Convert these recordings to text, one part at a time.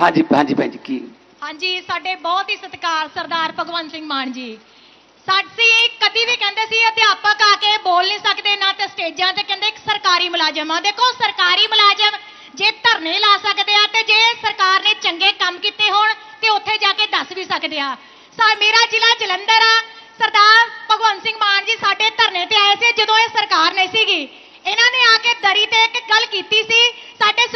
ਹਾਂਜੀ ਹਾਂਜੀ ਭੈਣ ਜੀ, ਕੀ? ਹਾਂਜੀ, ਸਾਡੇ ਬਹੁਤ ਹੀ ਸਤਿਕਾਰ ਸਰਦਾਰ ਭਗਵੰਤ ਸਿੰਘ ਮਾਨ ਜੀ। ਸਾਡੀ ਕਦੀ ਵੀ ਕਹਿੰਦੇ ਸੀ, ਅਧਿਆਪਕ ਆ ਕੇ ਬੋਲ ਨਹੀਂ ਸਕਦੇ ਨਾ ਤੇ ਸਟੇਜਾਂ ਤੇ ਕਹਿੰਦੇ ਇੱਕ ਸਰਕਾਰੀ ਮੁਲਾਜ਼ਮ ਆ। ਦੇਖੋ, ਸਰਕਾਰੀ ਮੁਲਾਜ਼ਮ ਜੇ ਧਰਨੇ ਲਾ ਸਕਦੇ ਆ ਤੇ ਜੇ ਸਰਕਾਰ ਨੇ ਚੰਗੇ ਕੰਮ ਕੀਤੇ ਹੋਣ ਤੇ ਉੱਥੇ ਜਾ ਕੇ ਦੱਸ ਵੀ ਸਕਦੇ ਆ। ਸਾ, ਮੇਰਾ ਜ਼ਿਲ੍ਹਾ ਜਲੰਧਰ ਆ। ਸਰਦਾਰ ਭਗਵੰਤ ਸਿੰਘ ਮਾਨ ਜੀ ਸਾਡੇ ਧਰਨੇ ਤੇ ਆਏ ਸੀ, ਜਦੋਂ ਇਹ ਸਰਕਾਰ ਨਹੀਂ ਸੀਗੀ। ਇਹਨਾਂ ਨੇ ਆ ਕੇ ਦਰੀ ਤੇ ਇੱਕ ਗੱਲ ਕੀਤੀ ਸੀ, ਸਾਡੇ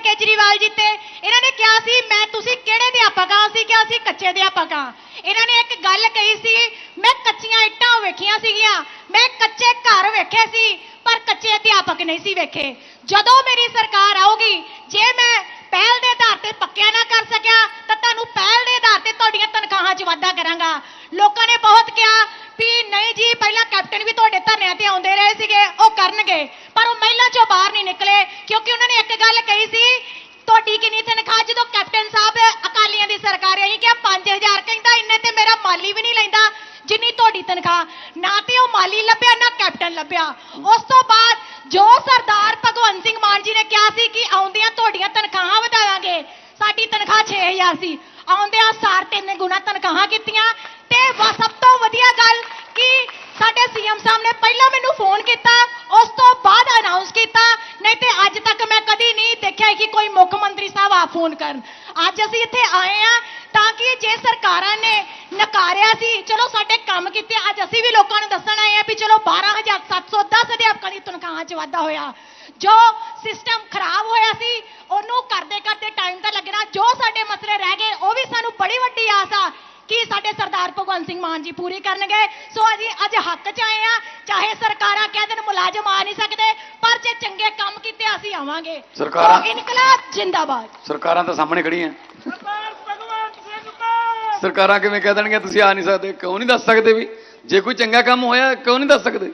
ਕੇਜਰੀਵਾਲ ਜੀ ਤੇ ਇਹਨਾਂ ਨੇ ਕਿਹਾ ਸੀ, ਮੈਂ ਤੁਸੀਂ ਕਿਹੜੇ ਅਧਿਆਪਕ ਆ ਅਸੀਂ ਕਿਹਾ ਸੀ, ਕੱਚੇ ਅਧਿਆਪਕ। ਆ ਇਹਨਾਂ ਨੇ ਇੱਕ ਗੱਲ ਕਹੀ ਸੀ, ਮੈਂ ਕੱਚੀਆਂ ਇੱਟਾਂ ਵੇਖੀਆਂ ਸੀਗੀਆਂ। ਮੈਂ ਕੱਚੇ ਘਰ ਵੇਖੇ ਸੀ, ਪਰ ਕੱਚੇ ਅਧਿਆਪਕ ਨਹੀਂ ਸੀ ਵੇਖੇ। ਜਦੋਂ ਮੇਰੀ ਸਰਕਾਰ ਆਊਗੀ, ਜੇ ਮੈਂ ਪਹਿਲ ਦੇ ਆਧਾਰ ਤੇ ਪੱਕਿਆ ਨਾ ਕਰ ਸਕਿਆ, ਤਾਂ ਤੁਹਾਨੂੰ ਪਹਿਲ ਦੇ ਆਧਾਰ ਤੇ ਤੁਹਾਡੀਆਂ ਤਨਖਾਹਾਂ 'ਚ ਵਾਧਾ ਕਰਾਂਗਾ। ਲੋਕਾਂ ਨੇ ਬਹੁਤ ਕਿਹਾ ਵੀ ਨਹੀਂ ਜੀ, ਪਹਿਲਾਂ ਕੈਪਟਨ ਵੀ ਤੁਹਾਡੇ ਧਰਨਿਆਂ ਤੇ ਆਉਂਦੇ ਰਹੇ ਸੀਗੇ, ਉਹ ਕਰਨਗੇ। ਪਰ ਉਹ ਮਹਿਲਾ ਚੋਂ ਬਾਹਰ ਨਹੀਂ ਨਿਕਲੇ, ਕਿਉਂਕਿ ਉਹਨਾਂ ਨੇ ਇੱਕ ਗੱਲ ਕਹੀ ਸੀ, ਤੁਹਾਡੀ ਕਿੰਨੀ ਤਨਖਾਹ, ਜਦੋਂ ਕੈਪਟਨ ਸਾਹਿਬ ਅਕਾਲੀਆਂ ਦੀ ਸਰਕਾਰ ਆਈ ਕਿ 5000 ਕਹਿੰਦਾ, ਇੰਨੇ ਤੇ ਮੇਰਾ ਮਾਲੀ ਵੀ ਨਹੀਂ ਲੈਂਦਾ, ਜਿੰਨੀ ਤੁਹਾਡੀ ਤਨਖਾਹ। ਨਾ ਤੇ ਉਹ ਮਾਲੀ ਲੱਭਿਆ, ਨਾ ਕੈਪਟਨ ਲੱਭਿਆ। ਉਸ ਤੋਂ ਬਾਅਦ ਜੋ ਸਰਦਾਰ ਭਗਵੰਤ ਸਿੰਘ ਮਾਨ ਜੀ ਨੇ ਕਿਹਾ ਸੀ ਕਿ ਆਉਂਦਿਆਂ ਤੁਹਾਡੀਆਂ ਤਨਖਾਹਾਂ ਵਧਾਵਾਂਗੇ, ਸਾਡੀ ਤਨਖਾਹ 6000 ਸੀ। ਆਉਂਦਿਆਂ ਸਾਰ ਤਿੰਨ ਗੁਣਾ ਤਨਖਾਹਾਂ ਕੀਤੀਆਂ, ਤੇ ਵਾ- ਪਹਿਲਾਂ ਮੈਨੂੰ ਫੋਨ ਕੀਤਾ, ਉਸ ਤੋਂ ਬਾਅਦ ਅਨਾਉਂਸ ਕੀਤਾ, ਨਹੀਂ ਤੇ ਅੱਜ ਤੱਕ ਮੈਂ ਕਦੀ ਨਹੀਂ ਦੇਖਿਆ ਕਿ ਕੋਈ ਮੁੱਖ ਮੰਤਰੀ ਸਾਹਿਬ ਆ ਫੋਨ ਕਰਨ। ਅੱਜ ਅਸੀਂ ਇੱਥੇ ਆਏ ਆ ਤਾਂ ਕਿ ਜੇ ਸਰਕਾਰਾਂ ਨੇ ਨਕਾਰਿਆ ਸੀ, ਚਲੋ ਸਾਡੇ ਕੰਮ ਕੀਤੇ, ਅੱਜ ਅਸੀਂ ਵੀ ਲੋਕਾਂ ਨੂੰ ਦੱਸਣ ਆਏ ਆ ਵੀ ਚਲੋ 12710 ਅਧਿਆਪਕਾਂ ਦੀ ਤਨਖਾਹਾਂ 'ਚ ਵਾਧਾ ਹੋਇਆ। ਜੋ ਸਿਸਟਮ ਖਰਾਬ ਹੋਇਆ ਸੀ, ਉਹਨੂੰ ਕਰਦੇ ਕਰਦੇ ਟਾਈਮ ਤਾਂ ਲੱਗਣਾ, ਜੋ ਸਾਡੇ ਮਸਲੇ ਰਹਿ ਗਏ, ਉਹ ਵੀ ਸਾਨੂੰ ਬੜੀ ਵੱਡੀ ਆਸ ਆ ਕਿ ਸਾਡੇ ਸਰਦਾਰ ਭਗਵੰਤ ਸਿੰਘ ਮਾਨ ਜੀ ਪੂਰੀ ਕਰਨਗੇ। ਸੋ ਅਸੀਂ ਅੱਜ ਹੱਕ 'ਚ ਆਏ ਆ ਚਾਹੇ ਸਰਕਾਰਾਂ ਕਹਿ ਦੇਣ ਮੁਲਾਜ਼ਮ ਆ ਨਹੀਂ ਸਕਦੇ ਪਰ ਜੇ ਚੰਗੇ ਕੰਮ ਕੀਤੇ ਅਸੀਂ ਆਵਾਂਗੇ। ਸਰਕਾਰਾਂ- ਸੋ ਇਨਕਲਾਬ ਜਿੰਦਾਬਾਦ। ਸਰਕਾਰਾਂ ਤਾਂ ਸਾਹਮਣੇ ਖੜੀਆਂ। ਸਰਕਾਰਾਂ ਕਿਵੇਂ ਕਹਿ ਦੇਣਗੀਆਂ ਤੁਸੀਂ ਆ ਨਹੀਂ ਸਕਦੇ ਕਿਉਂ ਨਹੀਂ ਦੱਸ ਸਕਦੇ ਵੀ? ਜੇ ਕੋਈ ਚੰਗਾ ਕੰਮ ਹੋਇਆ ਕਿਉਂ ਨਹੀਂ ਦੱਸ ਸਕਦੇ?